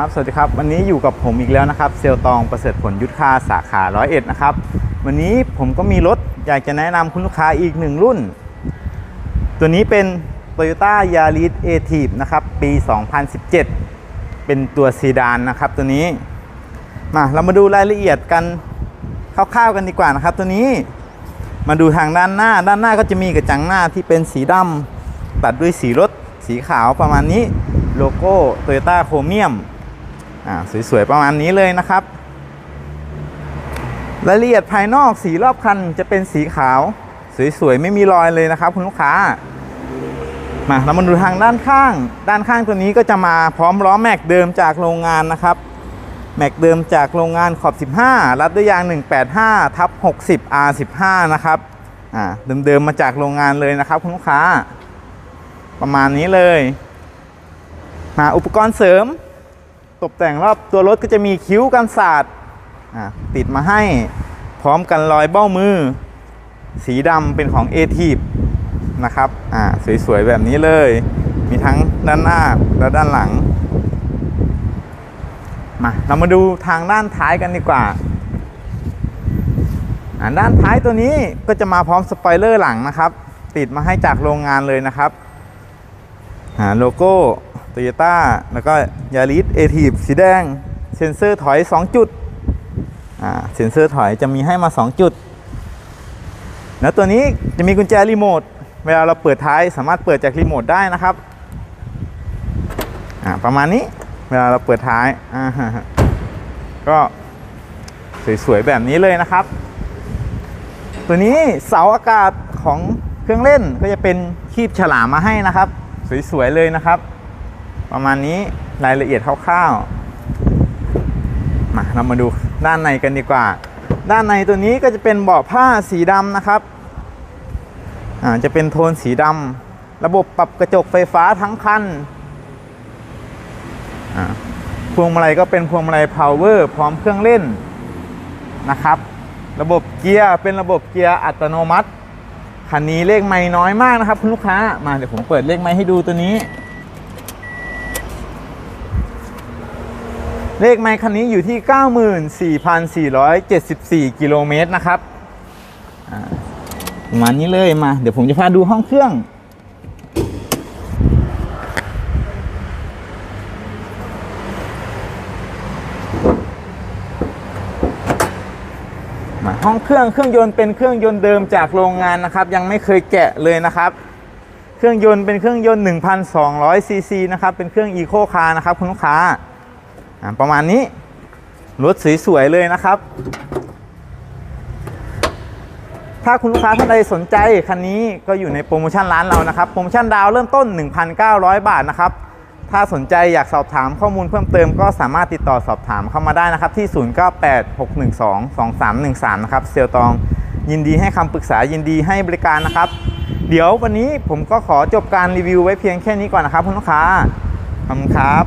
ครับสวัสดีครับ วันนี้อยู่กับผมอีกแล้วนะครับ เซลตองประเสริฐผลยุทธคาสาขาร้อยเอ็ดนะครับ วันนี้ผมก็มีรถอยากจะแนะนำคุณลูกค้าอีกหนึ่งรุ่น ตัวนี้เป็น Toyota Yaris a t i v นะครับ ปี 2017 เป็นตัวซีดานนะครับตัวนี้ มาเรามาดูรายละเอียดกันคร่าวๆกันดีกว่านะครับ ตัวนี้มาดูทางด้านหน้า ด้านหน้าก็จะมีกระจังหน้าที่เป็นสีดำตัดด้วยสีรถสีขาวประมาณนี้โลโก้ Toyota c h r o m i u m อ่าสวยๆประมาณนี้เลยนะครับรายละเอียดภายนอกสีรอบคันจะเป็นสีขาว สวยๆไม่มีรอยเลยนะครับ คุณลูกค้ามาเรามาดูทางด้านข้าง ด้านข้างตัวนี้ก็จะมาพร้อมล้อแม็กเดิมจากโรงงานนะครับแม็กเดิมจากโรงงานขอบ 15 รัดด้วยยาง 185 ทับ 60 R15 นะครับ อ่า เดิมๆมาจากโรงงานเลยนะครับคุณลูกค้า ประมาณนี้เลย มาอุปกรณ์เสริม ตกแต่งรอบตัวรถก็จะมีคิ้วกันศาสตร์อ่าติดมาให้พร้อมกันรอยเบ้ามือ สีดำเป็นของ a t i v นะครับสวยๆแบบนี้เลย มีทั้งด้านหน้าและด้านหลังมาเรามาดูทางด้านท้ายกันดีกว่าด้านท้ายตัวนี้ก็จะมาพร้อมสปอยเลอร์หลังนะครับ ติดมาให้จากโรงงานเลยนะครับโลโก้ โตโยต้าแล้วก็ยาริสเอทีฟสีแดง เซ็นเซอร์ถอย 2 จุดอ่าเซ็นเซอร์ถอยจะมีให้มา 2 จุด แล้วตัวนี้จะมีกุญแจรีโมท เวลาเราเปิดท้ายสามารถเปิดจากรีโมทได้นะครับอ่าประมาณนี้เวลาเราเปิดท้ายอ่าก็สวยๆแบบนี้เลยนะครับ ตัวนี้เสาอากาศของเครื่องเล่นก็จะเป็นคีบฉลามมาให้นะครับ สวยๆเลยนะครับ ประมาณนี้รายละเอียดคร่าวๆมาเรามาดูด้านในกันดีกว่า ด้านในตัวนี้ก็จะเป็นเบาะผ้าสีดำนะครับอ่าจะเป็นโทนสีดำระบบปรับกระจกไฟฟ้าทั้งคันพวงมาลัยก็เป็นพวงมาลัย power พร้อมเครื่องเล่นนะครับ ระบบเกียร์เป็นระบบเกียร์อัตโนมัติคันนี้เลขไม่น้อยมากนะครับ คุณลูกค้ามาเดี๋ยวผมเปิดเลขไม่ให้ดูตัวนี้ เลขไมค์คันนี้อยู่ที่ 94,474 กิโลเมตรนะครับประมาณนี้เลยมา เดี๋ยวผมจะพาดูห้องเครื่อง มาห้องเครื่องเครื่องยนต์เป็นเครื่องยนต์เดิมจากโรงงานนะครับ ยังไม่เคยแกะเลยนะครับ เครื่องยนต์เป็นเครื่องยนต์ 1,200ซีซีนะครับ เป็นเครื่องอีโคคาร์นะครับคุณลูกค้า ประมาณนี้ รถสวยๆเลยนะครับ ถ้าคุณลูกค้าท่านใดสนใจคันนี้ก็อยู่ในโปรโมชั่นร้านเรานะครับ โปรโมชั่นดาวเริ่มต้น 1,900 บาทนะครับ ถ้าสนใจอยากสอบถามข้อมูลเพิ่มเติมก็สามารถติดต่อสอบถามเข้ามาได้นะครับ ที่ 0986122313 นะครับเซลตองยินดีให้คำปรึกษายินดีให้บริการนะครับ เดี๋ยววันนี้ผมก็ขอจบการรีวิวไว้เพียงแค่นี้ก่อนนะครับคุณลูกค้าขอบคุณครับ